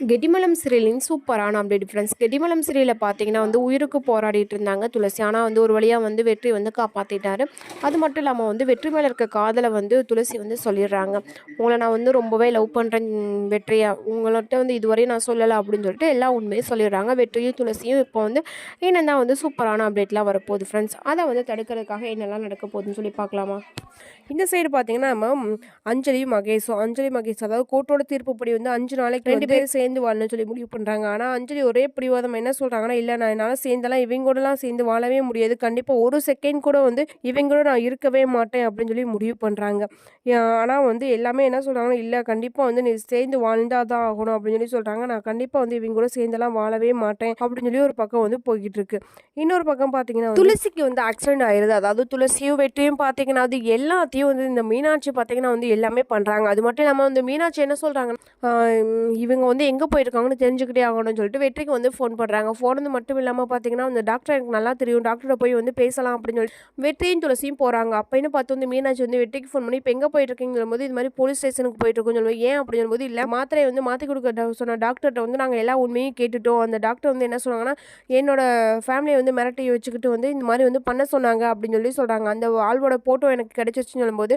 கெடிமலம் சீரியலின் சூப்பரான update friends கெடிமலம் சீரியலில் பார்த்தீங்கன்னா வந்து உயிருக்கு போராடிட்டு இருந்தாங்க துளசி. ஆனால் வந்து ஒரு வழியாக வந்து வெற்றி வந்து காப்பாற்றிட்டாரு அது மட்டும் இல்லாமல் வந்து வெற்றி மேலே இருக்க காதலை வந்து துளசி வந்து சொல்லிடுறாங்க. உங்களை நான் வந்து ரொம்பவே லவ் பண்ணுறேன் வெற்றியா? உங்கள்கிட்ட வந்து இதுவரை நான் சொல்லலை அப்படின்னு சொல்லிட்டு எல்லா உண்மையும் சொல்லிடுறாங்க. வெற்றியும் துளசியும் இப்போ வந்து என்னென்னா வந்து சூப்பரான அப்டேட்லாம் வரப்போகுது ஃப்ரெண்ட்ஸ் அதை வந்து தடுக்கிறதுக்காக என்னெல்லாம் நடக்க போகுதுன்னு சொல்லி பார்க்கலாமா? இந்த சைடு பார்த்தீங்கன்னா நம்ம அஞ்சலி மகேஷும் அஞ்சலி மகேஷ் அதாவது கோர்ட்டோட தீர்ப்புப்படி வந்து அஞ்சு நாளைக்கு ரெண்டு பேரும் சேர்ந்து வாழணும்னு சொல்லி முடிவு பண்ணுறாங்க ஆனால் அஞ்சலி ஒரே பிடிவாதம் என்ன சொல்கிறாங்கன்னா இல்லை நான் என்னால் சேர்ந்தெல்லாம் இவங்க கூடலாம் சேர்ந்து வாழவே முடியாது. கண்டிப்பாக ஒரு செகண்ட் கூட வந்து இவங்க கூட நான் இருக்கவே மாட்டேன் அப்படின்னு சொல்லி முடிவு பண்ணுறாங்க ஆனால் வந்து எல்லாமே என்ன சொல்கிறாங்கன்னா இல்லை கண்டிப்பாக வந்து நீ சேர்ந்து வாழ்ந்தால் தான் ஆகணும் அப்படின்னு சொல்லி சொல்கிறாங்க நான் கண்டிப்பாக வந்து இவங்க கூட சேர்ந்தெல்லாம் வாழவே மாட்டேன் அப்படின்னு சொல்லி ஒரு பக்கம் வந்து போய்கிட்டு இருக்கு. இன்னொரு பக்கம் பார்த்தீங்கன்னா துளசிக்கு வந்து ஆக்சிடென்ட் ஆயிருது. அதாவது துளசியும் வெற்றியும் பார்த்தீங்கன்னா அது எல்லாத்தையும் வந்து இந்த மீனாட்சி பார்த்தீங்கன்னா வந்து எல்லாமே பண்ணுறாங்க அது மட்டும் இல்லாமல் வந்து மீனாட்சி என்ன சொல்கிறாங்க இவங்க வந்து எங்கே போயிருக்காங்கன்னு தெரிஞ்சுக்கிட்டே ஆகணும்னு சொல்லிட்டு வெற்றிக்கு வந்து ஃபோன் பண்ணுறாங்க ஃபோன் வந்து மட்டும் இல்லாமல் பார்த்தீங்கன்னா அந்த டாக்டர் எனக்கு நல்லா தெரியும். டாக்டரை போய் வந்து பேசலாம் அப்படின்னு சொல்லி வெற்றியும் துளசியும் போகிறாங்க அப்போன்னு பார்த்து வந்து மீனாட்சி வந்து வெற்றிக்கு ஃபோன் பண்ணி இப்போ எங்கே போயிட்டு போது இது மாதிரி போலீஸ் ஸ்டேஷனுக்கு போயிட்டுருக்கோம்னு சொல்லுவோம் ஏன் அப்படின்னு சொல்லும்போது இல்லை. மாத்திரையை வந்து மாற்றி கொடுக்க சொன்ன டாக்டர்கிட்ட வந்து நாங்கள் எல்லா உண்மையும் கேட்டுட்டோம். அந்த டாக்டர் வந்து என்ன சொன்னாங்கன்னா என்னோட ஃபேமிலியை வந்து மிரட்டி வச்சுக்கிட்டு வந்து இந்த மாதிரி வந்து பண்ண சொன்னாங்க அப்படின்னு சொல்லி சொல்கிறாங்க அந்த ஆள்வோட ஃபோட்டோ எனக்கு கிடைச்சிச்சுன்னு சொல்லும்போது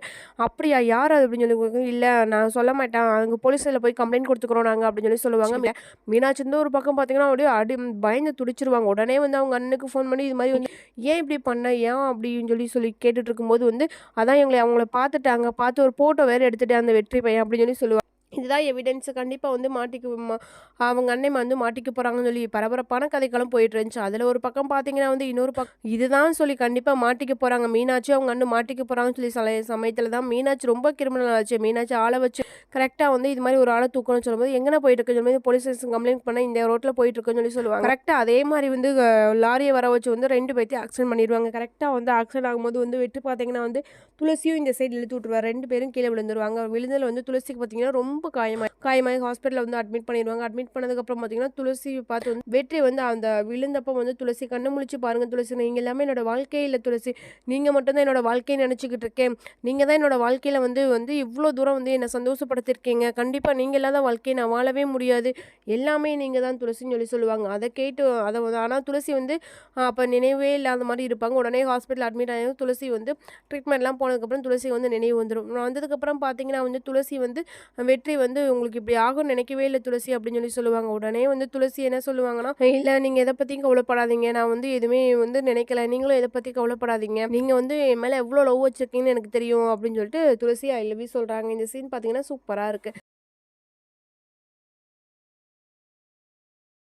அப்படியா? யார் அது? அப்படின்னு சொல்லி இல்லை நான் சொல்ல மாட்டேன். அங்கே போலீஸில் போய் கம்ப்ளைண்ட் கொடுத்துக்கிறோம் நாங்கள் அப்படின்னு சொல்லி சொல்லுவாங்க. மீனாட்சி வந்து ஒரு பக்கம் பார்த்தீங்கன்னா அப்படியே அடி பயந்து துடிச்சிருவாங்க. உடனே வந்து அவங்க அண்ணனுக்கு ஃபோன் பண்ணி இது மாதிரி வந்து ஏன் இப்படி பண்ண? ஏன் அப்படின்னு சொல்லி சொல்லி கேட்டுட்டு இருக்கும்போது வந்து அதான் எங்களை அவங்கள பார்த்துட்டாங்க. பார்த்து ஒரு ஃபோட்டோ வேறு எடுத்துகிட்டு அந்த வெற்றி பையன் அப்படின்னு சொல்லி சொல்லுவாங்க இதுதான் எவிடன்ஸு கண்டிப்பாக வந்து மாட்டிக்கு அவங்க அண்ணன் வந்து மாட்டிக்க போகிறாங்கன்னு சொல்லி பரபரப்பான கதைகளும் போயிட்டு இருந்துச்சு. அதில் ஒரு பக்கம் பார்த்தீங்கன்னா வந்து இன்னொரு பக்கம் இதுதான் சொல்லி கண்டிப்பாக மாட்டிக்க போகிறாங்க மீனாட்சி அவங்க அண்ணன் மாட்டிக்க போகிறாங்கன்னு சொல்லி சில சமயத்தில் தான் மீனாட்சி ரொம்ப கிரிமினல் ஆச்சு. மீனாட்சி ஆளை வச்சு கரெக்டாக வந்து இது மாதிரி ஒரு ஆளை தூக்கணும்னு சொல்லும்போது எங்கே போயிட்டு இருக்குன்னு சொல்லும்போது போலீஸ் ஸ்டேஷன் கம்ப்ளைண்ட் பண்ண இந்த ரோட்டில் போயிட்டு இருக்குன்னு சொல்லி சொல்லுவாங்க. கரெக்டாக அதே மாதிரி வந்து லாரியை வர வச்சு வந்து ரெண்டு பேர்த்தையும் ஆக்சிடென்ட் பண்ணிடுவாங்க. கரெக்டாக வந்து ஆக்சிடென்ட் ஆகும்போது வந்து வெட்டு பார்த்தீங்கன்னா வந்து துளசியும் இந்த சைடு இழுத்து விட்டுருவாங்க ரெண்டு பேரும் கீழே விழுந்துருவாங்க. விழுந்ததில் வந்து துளசிக்கு பார்த்தீங்கன்னா ரொம்ப காயமாக காயமாகி ஹாஸ்பிட்டலில் வந்து அட்மிட் பண்ணிடுவாங்க அட்மிட் பண்ணதுக்கப்புறம் பார்த்தீங்கன்னா துளசி பார்த்து வந்து வெற்றி வந்து அந்த விழுந்தப்போ வந்து துளசி கண்ணு முழிச்சு பாருங்கள் துளசி. நீங்கள் எல்லாமே என்னோட இல்லை துளசி. நீங்கள் மட்டும்தான் என்னோட வாழ்க்கையை நினச்சிக்கிட்டு இருக்கேன். நீங்கள் தான் என்னோட வாழ்க்கையில் வந்து வந்து இவ்வளோ தூரம் வந்து என்னை சந்தோஷப்படுத்திருக்கீங்க. கண்டிப்பாக நீங்கள் இல்லாத வாழ்க்கையை நான் வாழவே முடியாது. எல்லாமே நீங்கள் தான் துளசின்னு சொல்லி சொல்லுவாங்க. அதை கேட்டு அதை வந்து ஆனால் துளசி வந்து அப்போ நினைவே இல்லாத மாதிரி இருப்பாங்க. உடனே ஹாஸ்பிட்டல் அட்மிட் ஆகி துளசி வந்து ட்ரீட்மெண்ட்லாம் போனதுக்கப்புறம் துளசி வந்து நினைவு வந்துடும் வந்ததுக்கப்புறம் பார்த்தீங்கன்னா வந்து துளசி வந்து வெற்றி வந்து உங்களுக்கு இப்படி ஆகும் நினைக்கவே இல்லை துளசி அப்படின்னு சொல்லி சொல்லுவாங்க. உடனே வந்து துளசி என்ன சொல்லுவாங்கன்னா இல்லை நீங்கள் எதை பற்றியும் கவலைப்படாதீங்க. நான் வந்து எதுவுமே வந்து நினைக்கல. நீங்களும் எதை பற்றி கவலைப்படாதீங்க. நீங்கள் வந்து என் மேலே எவ்வளோ லவ் வச்சுருக்கீங்கன்னு எனக்கு தெரியும். அப்படின்னு சொல்லிட்டு துளசி ஐ லவ் சொல்கிறாங்க இந்த சீன் பார்த்தீங்கன்னா சூப்பராக இருக்குது